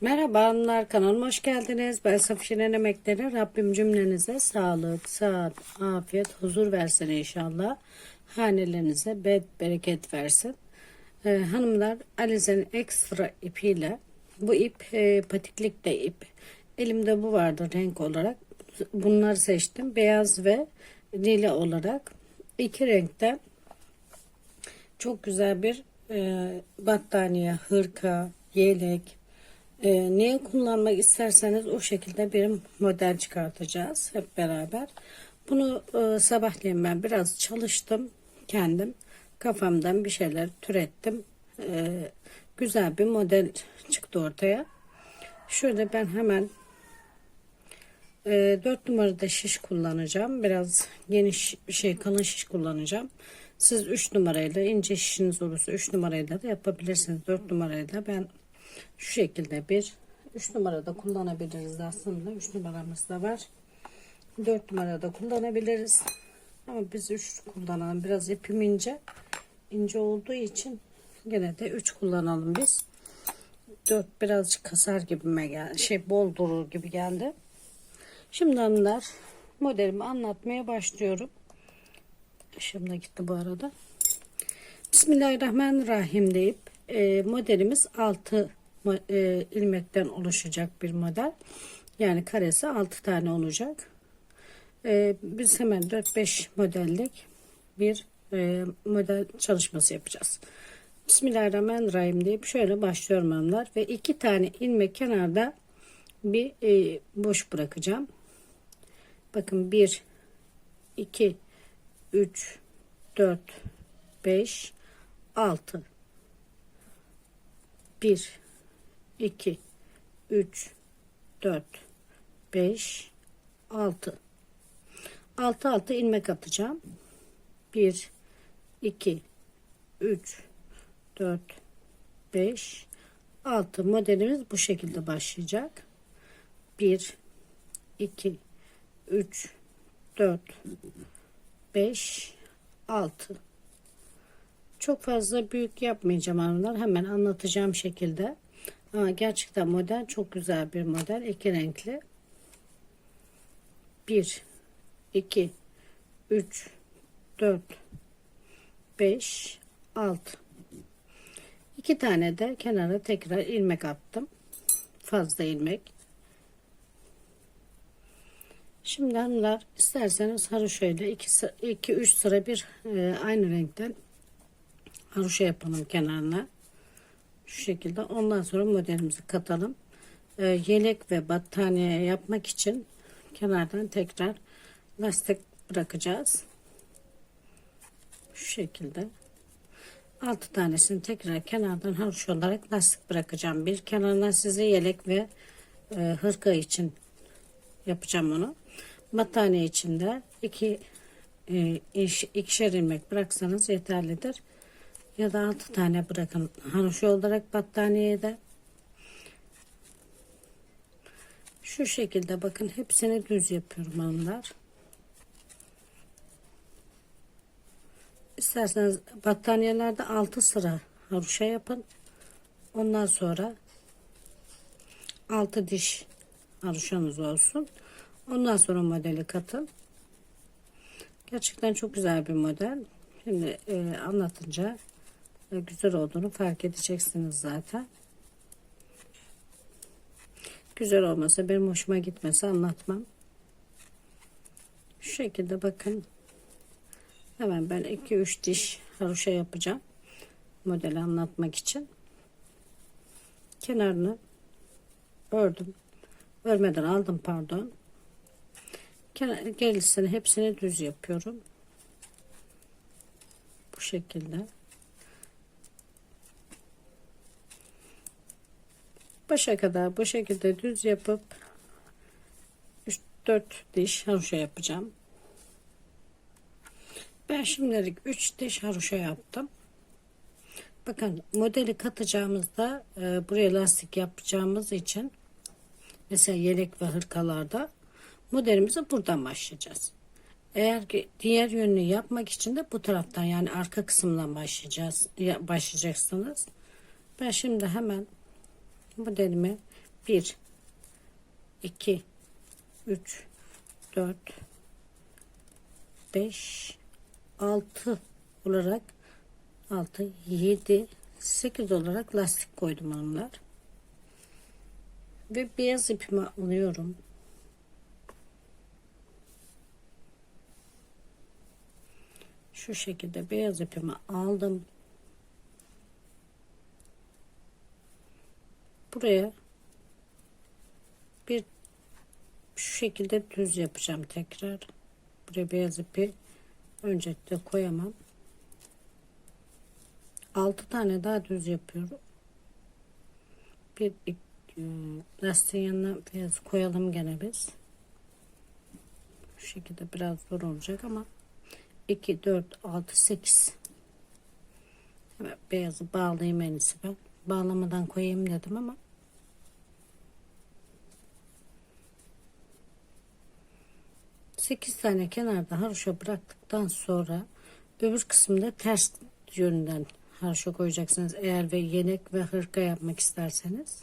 Merhaba hanımlar kanalıma hoş geldiniz. Ben Safişe'nin emekleri. Rabbim cümlenize sağlık, sıhhat, afiyet, huzur versin inşallah. Hanelerinize bed bereket versin. Ee, hanımlar Alize'nin ekstra ipiyle bu ip e, patiklikte ip. Elimde bu vardı renk olarak. Bunları seçtim. Beyaz ve lila olarak. iki renkte çok güzel bir e, battaniye, hırka, yelek, e, neye kullanmak isterseniz o şekilde bir model çıkartacağız hep beraber. Bunu e, sabahleyin ben biraz çalıştım kendim. Kafamdan bir şeyler türettim. E, güzel bir model çıktı ortaya. Şöyle ben hemen e, 4 numarada şiş kullanacağım. Biraz geniş şey kalın şiş kullanacağım. Siz 3 numarayla ince şişiniz olursa 3 numarayla da yapabilirsiniz. 4 numarayla ben şu şekilde bir 3 numarada kullanabiliriz aslında. 3 numaramız da var. 4 numarada kullanabiliriz. Ama biz 3 kullanalım. Biraz ipim ince. ince olduğu için gene de 3 kullanalım biz. 4 birazcık kasar gibime geldi. Şey bol durur gibi geldi. Şimdi hanımlar modelimi anlatmaya başlıyorum. Şimdi gitti bu arada. Bismillahirrahmanirrahim deyip e, modelimiz 6 e, ilmekten oluşacak bir model. Yani karesi 6 tane olacak. E, biz hemen 4-5 modellik bir e, model çalışması yapacağız. Bismillahirrahmanirrahim deyip şöyle başlıyorum hanımlar ve iki tane ilmek kenarda bir e, boş bırakacağım. Bakın 1 2 3 4 5 6 1 2 3 4 5 6 6 6 ilmek atacağım. 1 2 3 4 5 6 modelimiz bu şekilde başlayacak. 1 2 3 4 5 6 çok fazla büyük yapmayacağım hanımlar. Hemen anlatacağım şekilde ama gerçekten model çok güzel bir model. İki renkli. 1 2 3 4 5 6 iki tane de kenara tekrar ilmek attım. Fazla ilmek. Şimdi hanımlar isterseniz haroşayla 2 3 sıra bir e, aynı renkten haroşa yapalım kenarına. Şu şekilde ondan sonra modelimizi katalım. E, yelek ve battaniye yapmak için kenardan tekrar lastik bırakacağız. Şu şekilde. 6 tanesini tekrar kenardan haroşa olarak lastik bırakacağım. Bir kenardan size yelek ve e, hırka için yapacağım onu. Battaniye içinde iki e, iş, ikişer ilmek bıraksanız yeterlidir. Ya da altı tane bırakın. Haroşa olarak battaniyeye de şu şekilde bakın hepsini düz yapıyorum hanımlar. İsterseniz battaniyelerde 6 sıra haroşa yapın. Ondan sonra 6 diş haroşanız olsun. Ondan sonra modeli katın. Gerçekten çok güzel bir model. Şimdi e, anlatınca güzel olduğunu fark edeceksiniz zaten. Güzel olmasa benim hoşuma gitmese anlatmam. Şu şekilde bakın. Hemen ben 2-3 diş haroşa yapacağım. Modeli anlatmak için. Kenarını ördüm. Örmeden aldım pardon. Gerisini hepsini düz yapıyorum. Bu şekilde. Başa kadar bu şekilde düz yapıp 3-4 diş haroşa yapacağım. Ben şimdilik 3 diş haroşa yaptım. Bakın modeli katacağımızda e, buraya lastik yapacağımız için mesela yelek ve hırkalarda modelimize buradan başlayacağız. Eğer ki diğer yönünü yapmak için de bu taraftan yani arka kısımdan başlayacağız başlayacaksınız. Ben şimdi hemen modelimi 1 2 3 4 5 6 olarak 6 7 8 olarak lastik koydum hanımlar. Ve beyaz ipimi alıyorum. Şu şekilde beyaz ipimi aldım. Buraya bir şu şekilde düz yapacağım tekrar. Buraya beyaz ipi öncelikle koyamam. 6 tane daha düz yapıyorum. Bir e, lastiğin yanına beyaz koyalım gene biz. Şu şekilde biraz zor olacak ama 2 4 6 8 evet, beyazı bağlayayım en iyisi ben. Bağlamadan koyayım dedim ama Sekiz tane kenarda haroşa bıraktıktan sonra öbür kısımda ters yönünden haroşa koyacaksınız eğer ve yenek ve hırka yapmak isterseniz.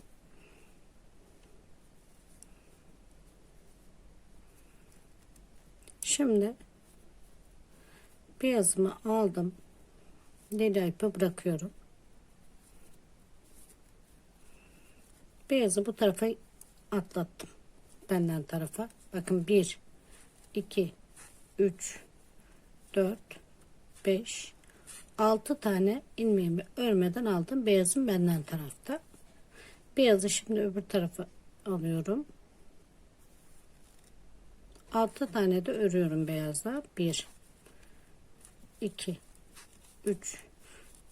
Şimdi beyazımı aldım. Lila ipi bırakıyorum. Beyazı bu tarafa atlattım. Benden tarafa. Bakın 1 2 3 4 5 6 tane ilmeğimi örmeden aldım. Beyazım benden tarafta. Beyazı şimdi öbür tarafa alıyorum. 6 tane de örüyorum beyazla. 1 2 3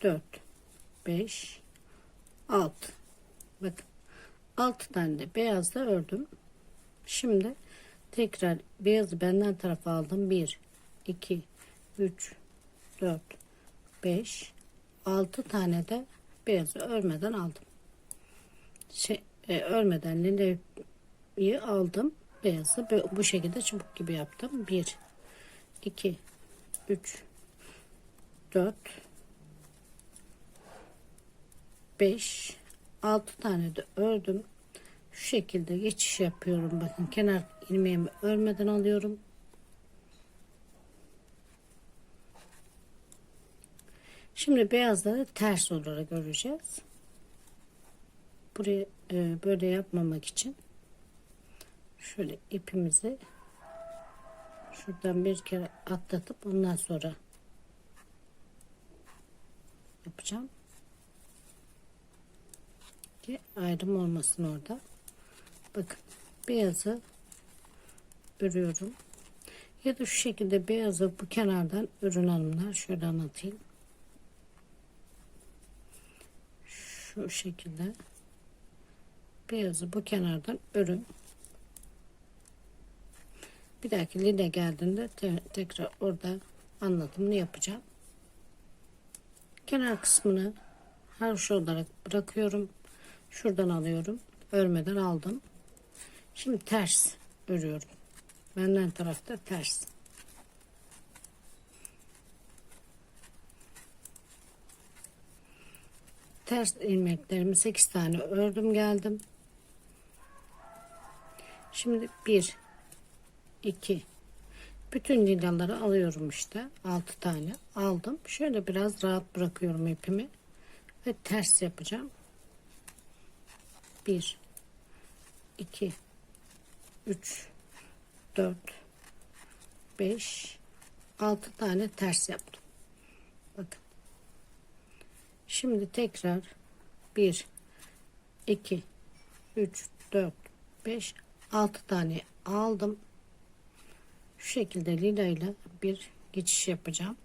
4 5 6 bakın 6 tane de beyazla ördüm. Şimdi tekrar beyazı benden tarafa aldım. 1 2 3 4 5 6 tane de beyazı örmeden aldım. Şey, e, örmeden lileyi aldım. Beyazı bu şekilde çubuk gibi yaptım. 1 2 3 4 5 6 tane de ördüm. Şu şekilde geçiş yapıyorum. Bakın kenar ilmeğimi örmeden alıyorum. Şimdi beyazları ters olarak öreceğiz. Buraya e, böyle yapmamak için şöyle ipimizi şuradan bir kere atlatıp ondan sonra yapacağım ki ayrım olmasın orada bakın beyazı örüyorum. Ya da şu şekilde beyazı bu kenardan örün hanımlar. Şöyle anlatayım. Şu şekilde beyazı bu kenardan örün. Bir dahaki line geldiğinde te tekrar orada anlatımını yapacağım. Kenar kısmını haroşa olarak bırakıyorum. Şuradan alıyorum. Örmeden aldım şimdi ters örüyorum. Benden tarafta ters. Ters ilmeklerimi 8 tane ördüm geldim. Şimdi 1 2 bütün lilaları alıyorum işte. 6 tane aldım. Şöyle biraz rahat bırakıyorum ipimi ve ters yapacağım. 1 2 3 4 5 6 tane ters yaptım bakın şimdi tekrar 1 2 3 4 5 6 tane aldım şu şekilde lila ile bir geçiş yapacağım.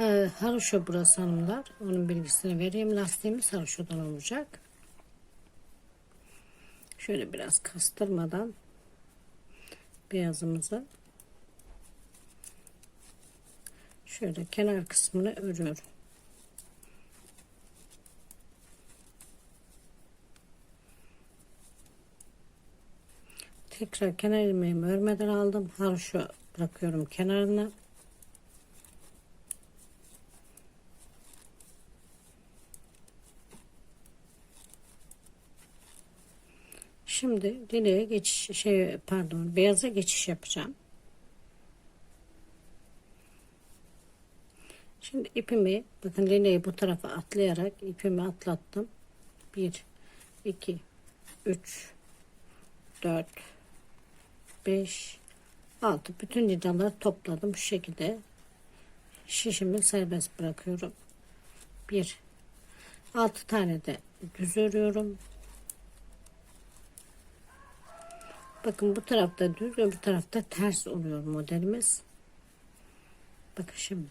Ee, haroşa burası hanımlar. Onun bilgisini vereyim. Lastiğimiz haroşadan olacak. Şöyle biraz kastırmadan beyazımızı şöyle kenar kısmını örüyorum. tekrar kenar ilmeğimi örmeden aldım haroşa bırakıyorum kenarına Şimdi dileğe geçiş şey pardon beyaza geçiş yapacağım. Şimdi ipimi bakın lineyi bu tarafa atlayarak ipimi atlattım. 1 2 3 4 5 6 bütün lidaları topladım. Şu şekilde şişimi serbest bırakıyorum. 1 6 tane de düz örüyorum. Bakın bu tarafta düz öbür tarafta ters oluyor modelimiz. Bakın şimdi.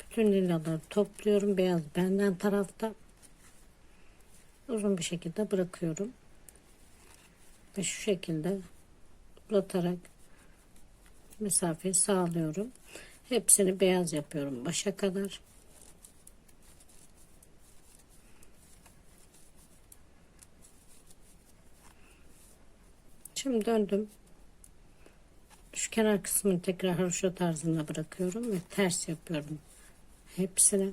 Bütün lilaları topluyorum. Beyaz benden tarafta. Uzun bir şekilde bırakıyorum. Ve şu şekilde uzatarak mesafeyi sağlıyorum. Hepsini beyaz yapıyorum başa kadar. Şimdi döndüm. Şu kenar kısmını tekrar haroşa tarzında bırakıyorum ve ters yapıyorum hepsini.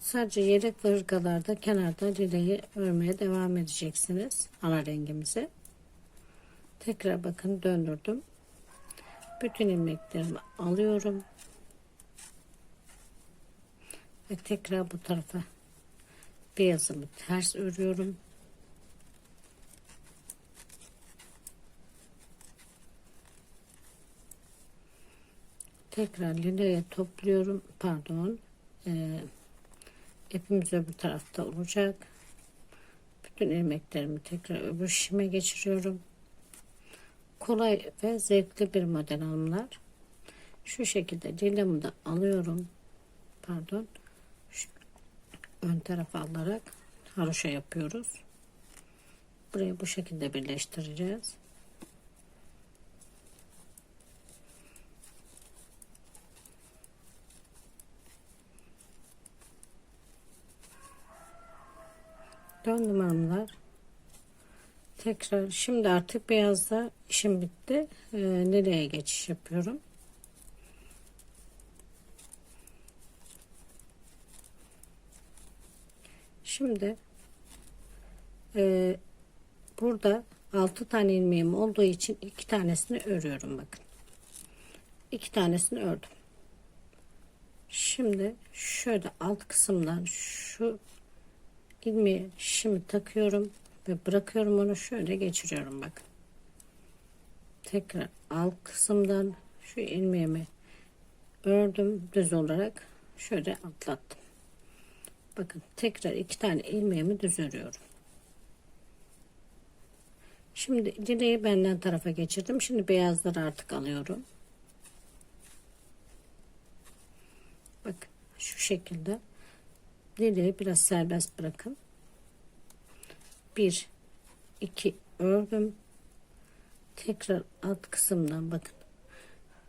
Sadece yedek ve hırkalarda kenarda lileyi örmeye devam edeceksiniz. Ana rengimizi. Tekrar bakın döndürdüm. Bütün ilmeklerimi alıyorum. Ve tekrar bu tarafa beyazımı ters örüyorum. tekrar lileye topluyorum. Pardon e, ipimiz öbür tarafta olacak. Bütün ilmeklerimi tekrar öbür şişime geçiriyorum. Kolay ve zevkli bir model hanımlar. Şu şekilde lilamı da alıyorum. Pardon ön tarafa alarak haroşa yapıyoruz. Burayı bu şekilde birleştireceğiz. Döndüm hanımlar. Tekrar şimdi artık beyazda işim bitti. Ee, nereye geçiş yapıyorum şimdi e, burada 6 tane ilmeğim olduğu için iki tanesini örüyorum bakın. İki tanesini ördüm. Şimdi şöyle alt kısımdan şu ilmeği şimdi takıyorum ve bırakıyorum onu şöyle geçiriyorum bakın. Tekrar alt kısımdan şu ilmeğimi ördüm düz olarak şöyle atlattım bakın tekrar iki tane ilmeğimi düz örüyorum şimdi dileği benden tarafa geçirdim şimdi beyazları artık alıyorum bak şu şekilde Dileği biraz serbest bırakın. 1 2 ördüm. Tekrar alt kısımdan bakın.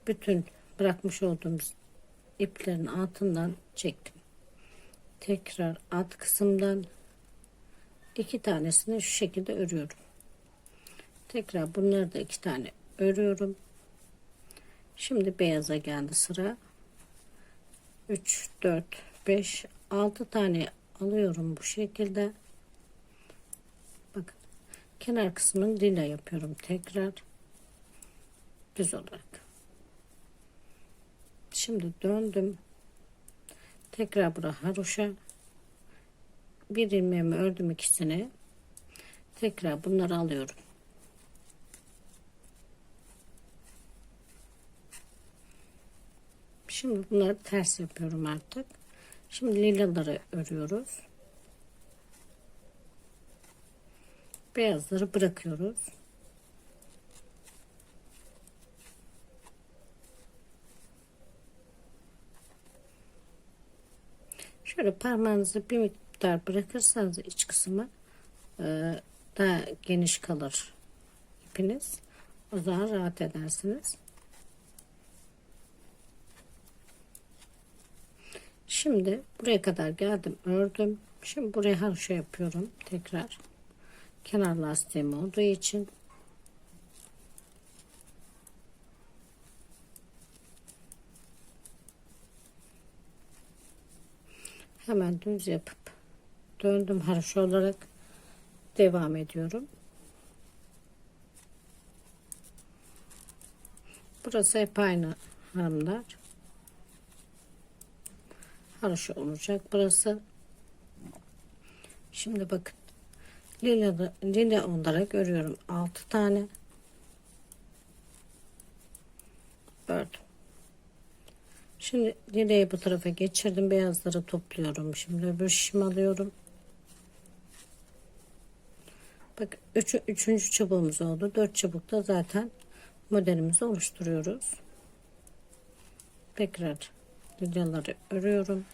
Bütün bırakmış olduğumuz iplerin altından çektim. Tekrar alt kısımdan iki tanesini şu şekilde örüyorum. Tekrar bunları da iki tane örüyorum. Şimdi beyaza geldi sıra. 3 4 5 6 tane alıyorum bu şekilde. Bakın kenar kısmını lila yapıyorum tekrar düz olarak. Şimdi döndüm. Tekrar buraya haroşa bir ilmeğimi ördüm ikisini. Tekrar bunları alıyorum. Şimdi bunları ters yapıyorum artık. Şimdi lilaları örüyoruz. Beyazları bırakıyoruz. Şöyle parmağınızı bir miktar bırakırsanız iç kısmı e, daha geniş kalır ipiniz. O zaman rahat edersiniz. Şimdi buraya kadar geldim ördüm. Şimdi buraya haroşa yapıyorum tekrar. Kenar lastiğim olduğu için. Hemen düz yapıp döndüm haroşa olarak devam ediyorum. Burası hep aynı hanımlar. Haroşa olacak burası. Şimdi bakın. Lila, lila olarak örüyorum. 6 tane. Ördüm. Şimdi lilayı bu tarafa geçirdim. Beyazları topluyorum. Şimdi öbür şişimi alıyorum. Bak üç, üçüncü çubuğumuz oldu. Dört çubukta zaten modelimizi oluşturuyoruz. Tekrar lilaları örüyorum.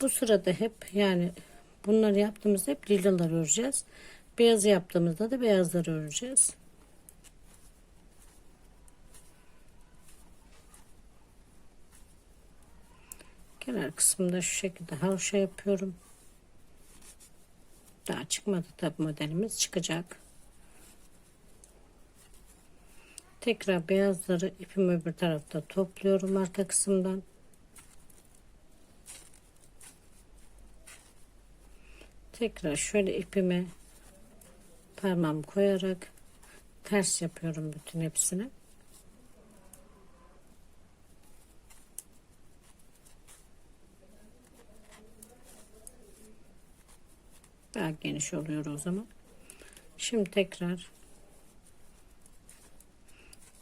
Bu sırada hep yani bunları yaptığımızda hep lilaları öreceğiz. Beyazı yaptığımızda da beyazları öreceğiz. Kenar kısmında şu şekilde haroşa yapıyorum. Daha çıkmadı tabi modelimiz çıkacak. Tekrar beyazları ipim öbür tarafta topluyorum arka kısımdan. Tekrar şöyle ipime parmağımı koyarak ters yapıyorum bütün hepsini. Daha geniş oluyor o zaman. Şimdi tekrar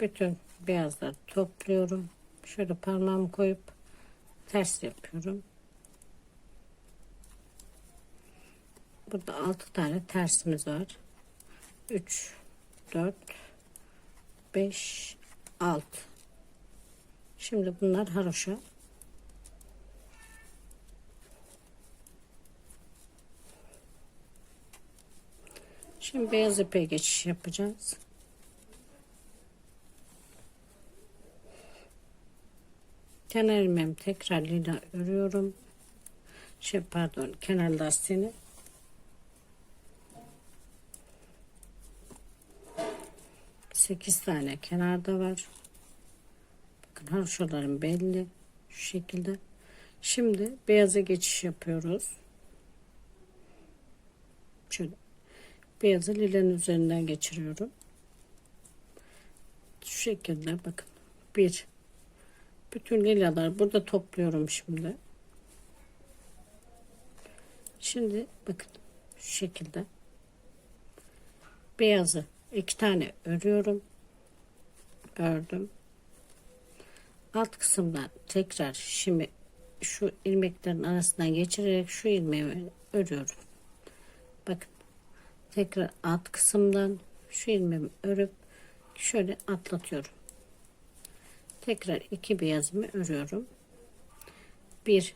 bütün beyazları topluyorum. Şöyle parmağımı koyup ters yapıyorum. Burada 6 tane tersimiz var. 3 4 5 6 Şimdi bunlar haroşa. Şimdi beyaz ipe geçiş yapacağız. Kenar ilmeğimi tekrar lila örüyorum. Şey pardon kenar lastiğini. Sekiz tane kenarda var. Bakın haroşalarım belli. Şu şekilde. Şimdi beyaza geçiş yapıyoruz. Şöyle beyazı lilanın üzerinden geçiriyorum. Şu şekilde bakın. Bir. Bütün lilalar burada topluyorum şimdi. Şimdi bakın şu şekilde beyazı iki tane örüyorum. Ördüm. Alt kısımdan tekrar şimdi şu ilmeklerin arasından geçirerek şu ilmeği örüyorum. Bakın tekrar alt kısımdan şu ilmeğimi örüp şöyle atlatıyorum. Tekrar iki beyazımı örüyorum. 1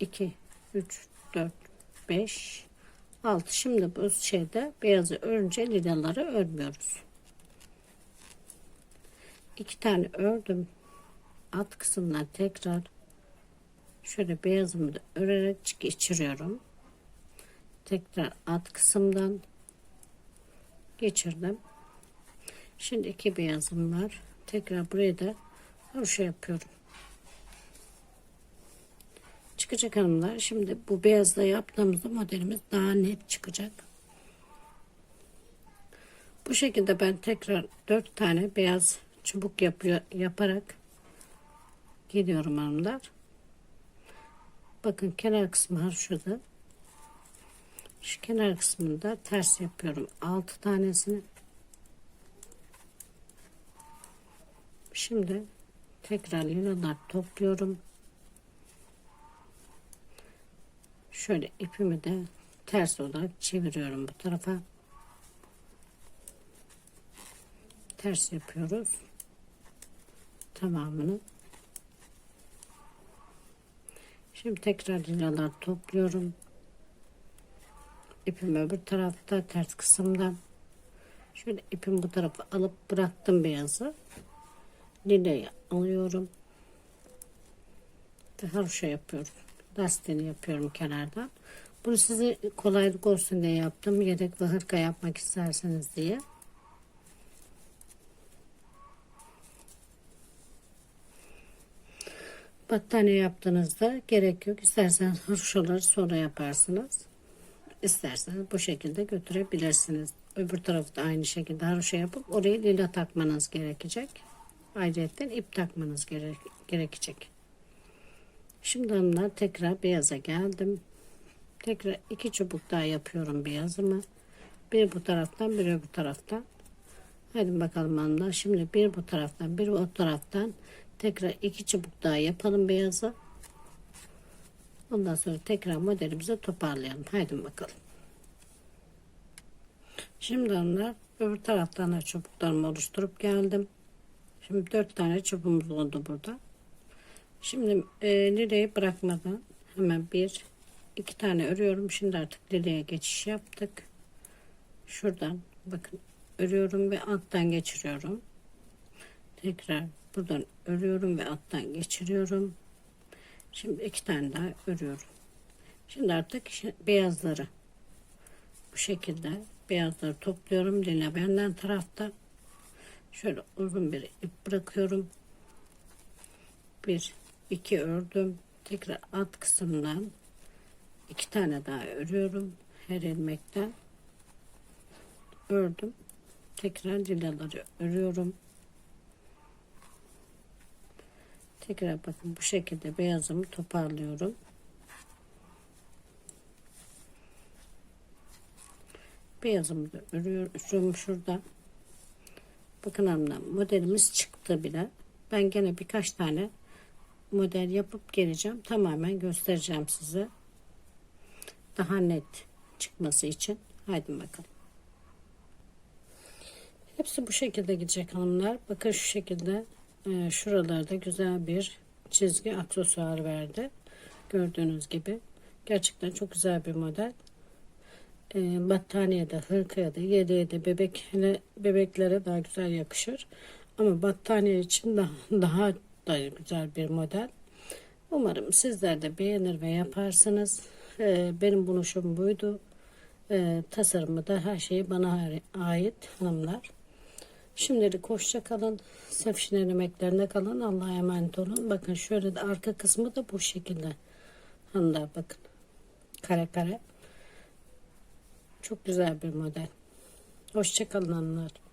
2 3 4 5 6 şimdi bu şeyde beyazı örünce lilaları örmüyoruz. iki tane ördüm. Alt kısımdan tekrar şöyle beyazımı da örerek geçiriyorum. Tekrar alt kısımdan geçirdim. Şimdi iki beyazım var. Tekrar buraya da haroşa yapıyorum. Çıkacak hanımlar. Şimdi bu beyazla yaptığımızda modelimiz daha net çıkacak. Bu şekilde ben tekrar dört tane beyaz çubuk yapıyor, yaparak geliyorum hanımlar. Bakın kenar kısmı haroşada. Şu kenar kısmında ters yapıyorum. 6 tanesini. Şimdi tekrar lilalar topluyorum. Şöyle ipimi de ters olarak çeviriyorum bu tarafa. Ters yapıyoruz. Tamamını. Şimdi tekrar lilalar topluyorum ipim öbür tarafta ters kısımdan şöyle ipim bu tarafa alıp bıraktım beyazı. Lileyi alıyorum. Ve haroşa yapıyorum. Lastiğini yapıyorum kenardan. Bunu size kolaylık olsun diye yaptım. Yedek ve hırka yapmak isterseniz diye. Battaniye yaptığınızda gerek yok. İsterseniz haroşaları sonra yaparsınız. İsterseniz bu şekilde götürebilirsiniz. Öbür tarafta aynı şekilde haroşa yapıp oraya lila takmanız gerekecek. Ayrıca ip takmanız gerek, gerekecek. Şimdi hanımlar tekrar beyaza geldim. Tekrar iki çubuk daha yapıyorum beyazımı. Bir bu taraftan bir öbür taraftan. Hadi bakalım hanımlar. Şimdi bir bu taraftan bir o taraftan tekrar iki çubuk daha yapalım beyazı. Ondan sonra tekrar modelimizi toparlayalım. Haydi bakalım. Şimdi onlar öbür taraftan da çubuklarımı oluşturup geldim. Şimdi dört tane çubuğumuz oldu burada. Şimdi e, lileyi bırakmadan hemen bir iki tane örüyorum. Şimdi artık lileye geçiş yaptık. Şuradan bakın örüyorum ve alttan geçiriyorum. Tekrar buradan örüyorum ve alttan geçiriyorum. Şimdi iki tane daha örüyorum. Şimdi artık beyazları bu şekilde beyazları topluyorum. Lila benden tarafta şöyle uzun bir ip bırakıyorum. Bir, iki ördüm. Tekrar alt kısımdan iki tane daha örüyorum. Her ilmekten ördüm. Tekrar lilaları örüyorum. Tekrar bakın bu şekilde beyazımı toparlıyorum. Beyazımı da örüyorum şurada. Bakın hanımlar modelimiz çıktı bile. Ben gene birkaç tane model yapıp geleceğim. Tamamen göstereceğim size. Daha net çıkması için. Haydi bakalım. Hepsi bu şekilde gidecek hanımlar. Bakın şu şekilde e, şuralarda güzel bir çizgi aksesuar verdi. Gördüğünüz gibi. Gerçekten çok güzel bir model. E, battaniyede, hırkaya da, yeleğe de, bebek, bebeklere daha güzel yakışır. Ama battaniye için daha, daha da güzel bir model. Umarım sizler de beğenir ve yaparsınız. E, benim buluşum buydu. E, tasarımı da her şeyi bana ait hanımlar. Şimdilik hoşça kalın. Sefşinen emeklerine kalın. Allah'a emanet olun. Bakın şöyle de arka kısmı da bu şekilde. Hanımlar bakın. Kare kare. Çok güzel bir model. Hoşça kalın hanımlar.